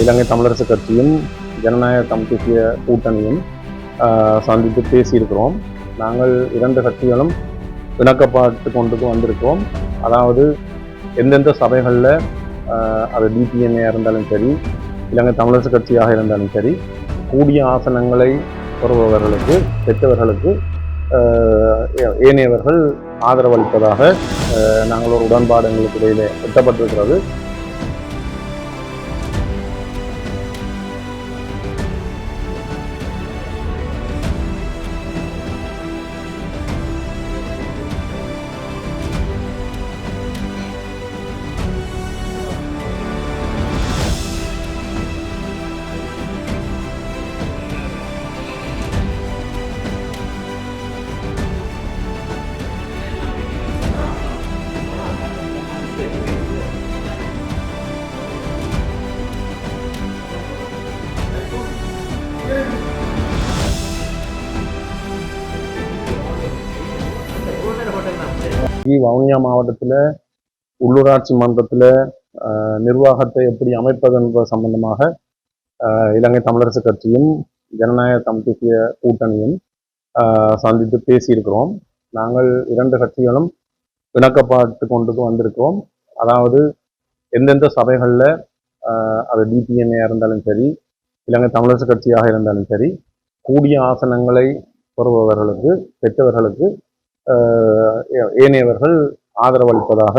இலங்கை தமிழரசு கட்சியும் ஜனநாயக தமிழ்த்திய கூட்டணியும் சந்தித்து பேசியிருக்கிறோம். நாங்கள் இரண்டு கட்சிகளும் விளக்கப்பாட்டு கொண்டு வந்திருக்கிறோம். அதாவது எந்தெந்த சபைகளில் அது டிபிஎன்ஏ இருந்தாலும் சரி இலங்கை தமிழரசு கட்சியாக இருந்தாலும் சரி கூடிய ஆசனங்களை பெறுபவர்களுக்கு பெற்றவர்களுக்கு ஏ- ஏனையவர்கள் ஆதரவளிப்பதாக நாங்கள் ஒரு உடன்பாடு எங்களுக்கு இடையிலே எட்டப்பட்டிருக்கிறது. வவுனியா மாவட்டத்தில் உள்ளூராட்சி மன்றத்தில் நிர்வாகத்தை எப்படி அமைப்பது என்பது சம்பந்தமாக இலங்கை தமிழரசு கட்சியும் ஜனநாயக தமிழ்த்திய கூட்டணியும் சந்தித்து பேசியிருக்கிறோம். நாங்கள் இரண்டு கட்சிகளும் இணக்கப்பாட்டு கொண்டு வந்திருக்கிறோம். அதாவது எந்தெந்த சபைகளில் அது டிபிஎன்ஏ இருந்தாலும் சரி இலங்கை தமிழரசு கட்சியாக இருந்தாலும் சரி கூடிய ஆசனங்களை பெறுபவர்களுக்கு பெற்றவர்களுக்கு ஏனையவர்கள் ஆதரவளிப்பதாக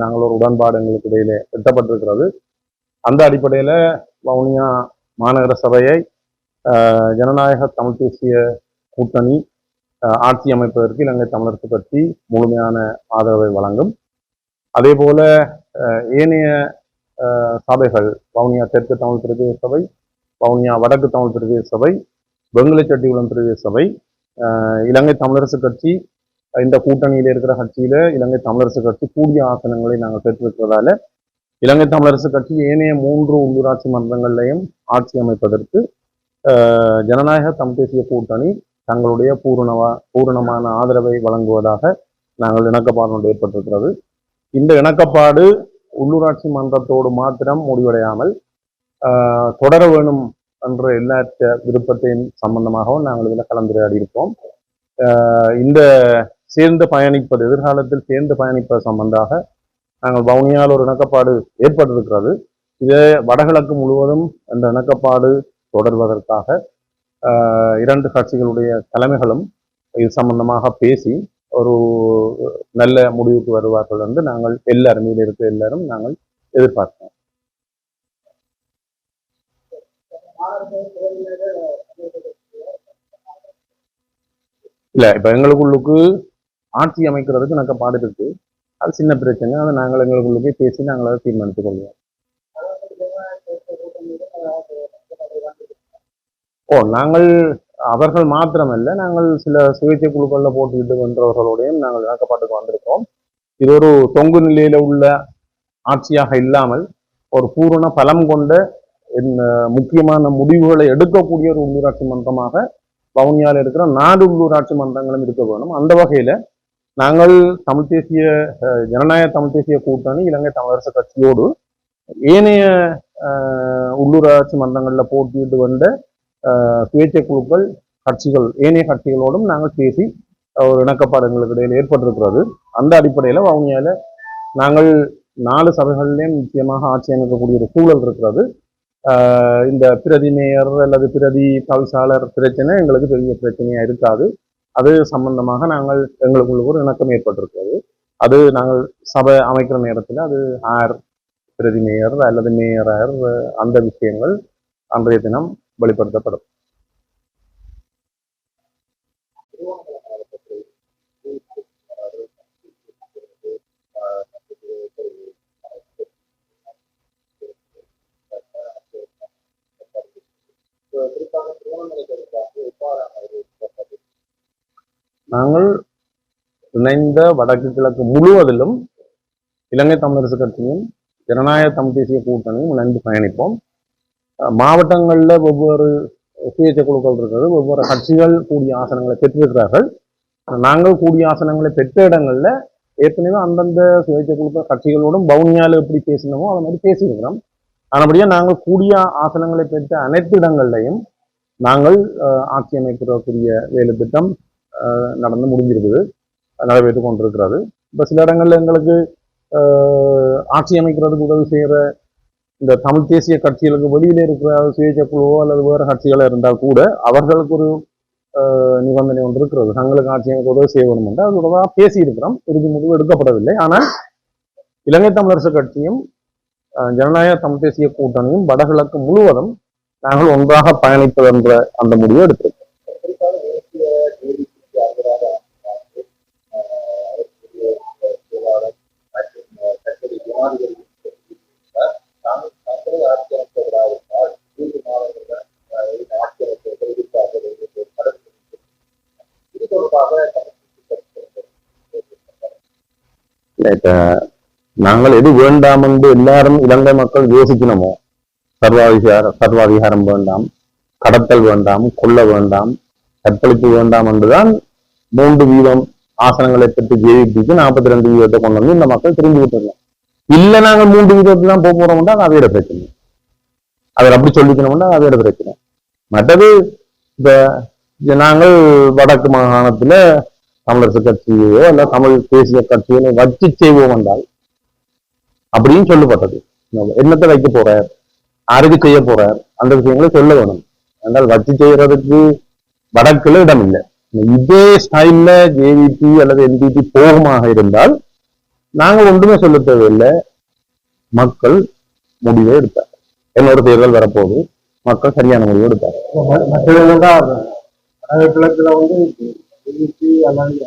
நாங்கள் ஒரு உடன்பாடு எங்களுக்கு இடையிலே எட்டப்பட்டிருக்கிறது. அந்த அடிப்படையில் வவுனியா மாநகர சபையை ஜனநாயக தமிழ் தேசிய கூட்டணி ஆட்சி அமைப்பதற்கு இலங்கை தமிழரசு கட்சி முழுமையான ஆதரவை வழங்கும். அதே போல ஏனைய சபைகள் வவுனியா தெற்கு தமிழ் பிரதேச சபை வவுனியா வடக்கு தமிழ் பிரதேச சபை வெங்கலச்சட்டிகுளம் பிரதேச சபை இலங்கை தமிழரசு கட்சி இந்த கூட்டணியில் இருக்கிற கட்சியில இலங்கை தமிழரசு கட்சி கூடிய ஆசனங்களை நாங்கள் பெற்றிருக்கிறதால இலங்கை தமிழரசு கட்சி ஏனைய மூன்று உள்ளூராட்சி மன்றங்களையும் ஆட்சி அமைப்பதற்கு ஜனநாயக தமிழ் தேசிய கூட்டணி தங்களுடைய பூரணவா பூரணமான ஆதரவை வழங்குவதாக நாங்கள் இணக்கப்பாடு ஏற்பட்டிருக்கிறது. இந்த இணக்கப்பாடு உள்ளூராட்சி மன்றத்தோடு மாத்திரம் முடிவடையாமல் தொடர வேணும் என்ற எல்லாத்த விருப்பத்தையும் சம்பந்தமாகவும் நாங்கள் இதில் கலந்துரையாடி இருப்போம் இந்த சேர்ந்து பயணிப்பது எதிர்காலத்தில் சேர்ந்து பயணிப்பது சம்பந்தமாக நாங்கள் வவுனியால் ஒரு இணக்கப்பாடு ஏற்பட்டிருக்கிறது. இதே வடகிழக்கு முழுவதும் அந்த இணக்கப்பாடு தொடர்வதற்காக இரண்டு கட்சிகளுடைய தலைமைகளும் இது சம்பந்தமாக பேசி ஒரு நல்ல முடிவுக்கு வருவார்கள் என்று நாங்கள் எல்லாரும் இருக்க எல்லாரும் நாங்கள் எதிர்பார்க்கிறோம். இல்லை இப்போ எங்களுக்குள்ளுக்கு ஆட்சி அமைக்கிறதுக்கு இணக்கப்பாடு இருக்கு. அது சின்ன பிரச்சனை. அதை நாங்கள் எங்களுக்குள்ளுக்கே பேசி நாங்கள் அதை தீர்மானித்துக் கொள்வோம். ஓ நாங்கள் அவர்கள் மாத்திரமல்ல நாங்கள் சில சுயேட்சை குழுக்களில் போட்டியிட்டு வென்றவர்களோடையும் நாங்கள் இணக்கப்பாட்டுக்கு வந்திருக்கோம் இது ஒரு தொங்கு நிலையில உள்ள ஆட்சியாக இல்லாமல் ஒரு பூரண பலம் கொண்ட முக்கியமான முடிவுகளை எடுக்கக்கூடிய ஒரு உள்ளூராட்சி மன்றமாக வவுனியாவில் இருக்கிற நாடு உள்ளூராட்சி மன்றங்களும் இருக்க வேணும் அந்த வகையில் நாங்கள் தமிழ் தேசிய ஜனநாயக தமிழ் தேசிய கூட்டணி இலங்கை தமிழரசு கட்சியோடு ஏனைய உள்ளூராட்சி மன்றங்களில் போட்டியிட்டு வந்த சுயேட்சை குழுக்கள் கட்சிகள் ஏனைய கட்சிகளோடும் நாங்கள் பேசி ஒரு இணக்கப்பாடு எங்களுக்கு இடையில் ஏற்பட்டிருக்கிறது. அந்த அடிப்படையில் வவுனியாவில் நாங்கள் நாலு சபைகள்லேயும் நிச்சயமாக ஆட்சி அமைக்கக்கூடிய ஒரு சூழல் இருக்கிறது. இந்த பிரதி மேயர் அல்லது பிரதி தவிசாளர் பிரச்சனை எங்களுக்கு பெரிய பிரச்சனையா இருக்காது. அது சம்பந்தமாக நாங்கள் எங்களுக்குள்ள ஒரு இணக்கம் ஏற்பட்டிருக்கிறது. அது நாங்கள் சபை அமைக்கிற நேரத்தில் அது ஆர் பிரதி மேயர் அல்லது மேயர் அந்த விஷயங்கள் அன்றைய தினம் வெளிப்படுத்தப்படும் நாங்கள் இணைந்த வடக்கு கிழக்கு முழுவதிலும் இலங்கை தமிழரசு கட்சியும் ஜனநாயக தமிழ் தேசிய கூட்டணியும் இணைந்து பயணிப்போம். மாவட்டங்களில் ஒவ்வொரு சுயேட்சை குழுக்கள் இருக்கிறது ஒவ்வொரு கட்சிகள் கூடிய ஆசனங்களை பெற்றிருக்கிறார்கள். நாங்கள் கூடிய ஆசனங்களை பெற்ற இடங்களில் ஏற்கனவே அந்தந்த சுயேட்சை குழுக்கள் கட்சிகளோடும் பவுனியால் எப்படி பேசினோமோ அதை மாதிரி பேசியிருக்கிறோம். ஆனபடியாக நாங்கள் கூடிய ஆசனங்களை பெற்ற அனைத்து இடங்கள்லையும் நாங்கள் ஆட்சி அமைக்கிறக்கூடிய வேலை திட்டம் நடந்து முடிஞ்சிருக்குது. நடைபெற்று கொண்டிருக்கிறது. இப்போ சில இடங்கள்ல எங்களுக்கு ஆட்சி அமைக்கிறதுக்கு உதவி செய்கிற இந்த தமிழ் தேசிய கட்சிகளுக்கு வெளியில இருக்கிற சுயேட்சை குழுவோ அல்லது வேறு கட்சிகளோ இருந்தால் கூட அவர்களுக்கு ஒரு நிபந்தனை ஒன்று இருக்கிறது. தங்களுக்கு ஆட்சி அமைக்க உதவி செய்ய வேண்டும் என்று. அது தொடர்பாக பேசியிருக்கிறோம். இறுதி முடிவு எடுக்கப்படவில்லை. ஆனால் இலங்கை தமிழரசு கட்சியும் அஹ், ஜனநாயக தமிழ் தேசிய கூட்டணியும் வடகிழக்கு முழுவதும் நாங்கள் ஒன்றாக பயணிப்பது என்ற அந்த முடிவை எடுத்திருக்கோம் நாங்கள் எது வேண்டாம் என்று எல்லாரும் இலங்கை மக்கள் யோசிக்கணுமோ சர்வாதிகார சர்வாதிகாரம் வேண்டாம் கடத்தல் வேண்டாம் கொல்ல வேண்டாம் கற்பழிப்பு வேண்டாம் என்றுதான் மூன்று வீதம் ஆசனங்களை பெற்று ஜேவிபிக்கு நாற்பத்தி ரெண்டு வீதத்தை கொண்டு வந்து இந்த மக்கள் திரும்பி விட்டுருந்தோம் இல்ல நாங்க மூன்று வீதத்தை தான் போக போறோம்னா அது அவையோட பிரச்சனை அவர் அப்படி சொல்லிக்கணும்னா அது அவையோட பிரச்சனை மற்றது இந்த இந்த நாங்கள் வடக்கு மாகாணத்துல தமிழரசு கட்சியோ இல்ல தமிழ் தேசிய கட்சியோ வச்சு செய்வோம் என்றால் அப்படின்னு சொல்லப்பட்டது என்னத்தை வைக்க போறார் யாருக்கு செய்ய போறார் அந்த விஷயங்களை சொல்ல வேணும் என்றால் வச்சு செய்யறதுக்கு வடக்குல இடம் இல்லை இதே ஸ்டைல்ல ஜேவிபி அல்லது என்பிபி போகமாக இருந்தால் நாங்கள் ஒன்றுமே சொல்ல தேவையில்லை மக்கள் முடிவை எடுத்தார் என்னோட தேர்தல் வரப்போகுது மக்கள் சரியான முடிவு எடுத்தார் வந்து பிஜேபி அல்லது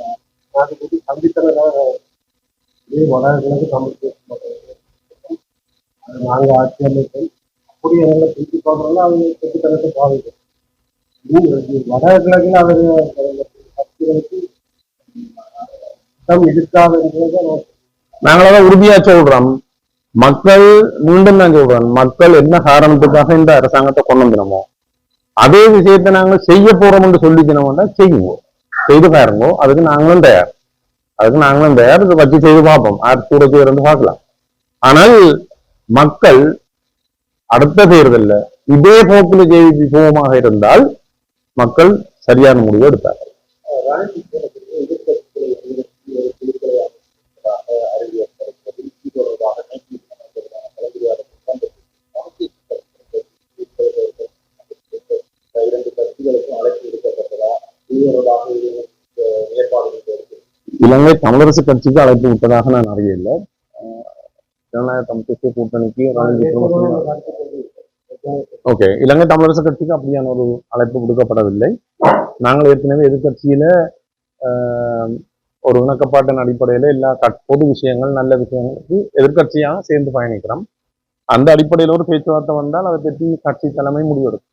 நாட்டுக்கு சந்தித்தனதாக வடகிழக்கு தமிழ் பேச மாட்டாங்க அது நாங்க ஆட்சி அமைப்போம் அப்படி எங்களை திருப்பி சொல்றோம்னா அவங்க கட்டித்தனத்தை பாதிக்கும் வடகிழக்குல அவர் கட்சிகளுக்கு இடம் இருக்காதுன்றதை நான் நாங்களதான் உறுதியா சொல்றோம். மக்கள் மீண்டும் நான் சொல்றேன். மக்கள் என்ன காரணத்துக்காக இந்த அரசாங்கத்தை கொண்டு வந்தனமோ அதே விஷயத்தை நாங்கள் செய்ய போறோம் என்று சொல்லி சொல்லிக்கணும்னா செய்வோம். செய்து பாருங்கோ அதுக்கு நாங்களும் தயார். அதுக்கு நாங்களும் தயார். இதை வச்சு செய்து பார்ப்போம். ஆர் கூட செய்யறது பார்க்கலாம். ஆனால் மக்கள் அடுத்த தேர்தலில் இதே போக்கில் ஜேவிபி போகமாக இருந்தால் மக்கள் சரியான முடிவு எடுத்தார் இலங்கை தமிழரசு கட்சிக்கு அழைப்பு விட்டதாக நான் அறியவில்லை. அஹ் ஜனநாயக தமிழ் தேசிய கூட்டணிக்கு ஓகே இலங்கை தமிழரசு கட்சிக்கு அப்படியான ஒரு அழைப்பு கொடுக்கப்படவில்லை நாங்கள் ஏற்கனவே எதிர்கட்சியில ஆஹ், ஒரு இணக்கப்பாட்டின் அடிப்படையில எல்லா பொது விஷயங்கள் நல்ல விஷயங்களுக்கு எதிர்கட்சியாக சேர்ந்து பயணிக்கிறோம். அந்த அடிப்படையில் ஒரு பேச்சுவார்த்தை வந்தால் அதை பற்றி கட்சி தலைமை முடிவெடுக்கும்.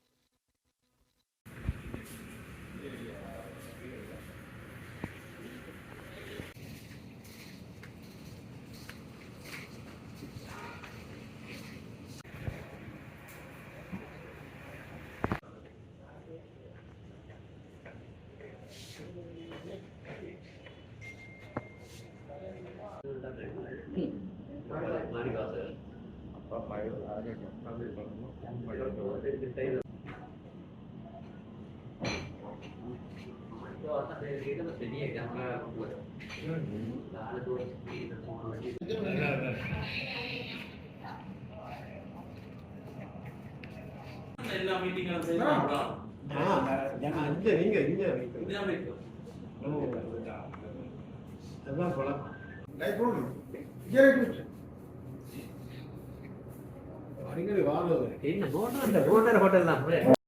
எல்லா மீட்டிங்களும் செய்யலாம் நீங்க இங்க இதுதான் வைக்கும் எங்க பழக்கம் என்ன ஹோட்டல் ஹோட்டல் தான்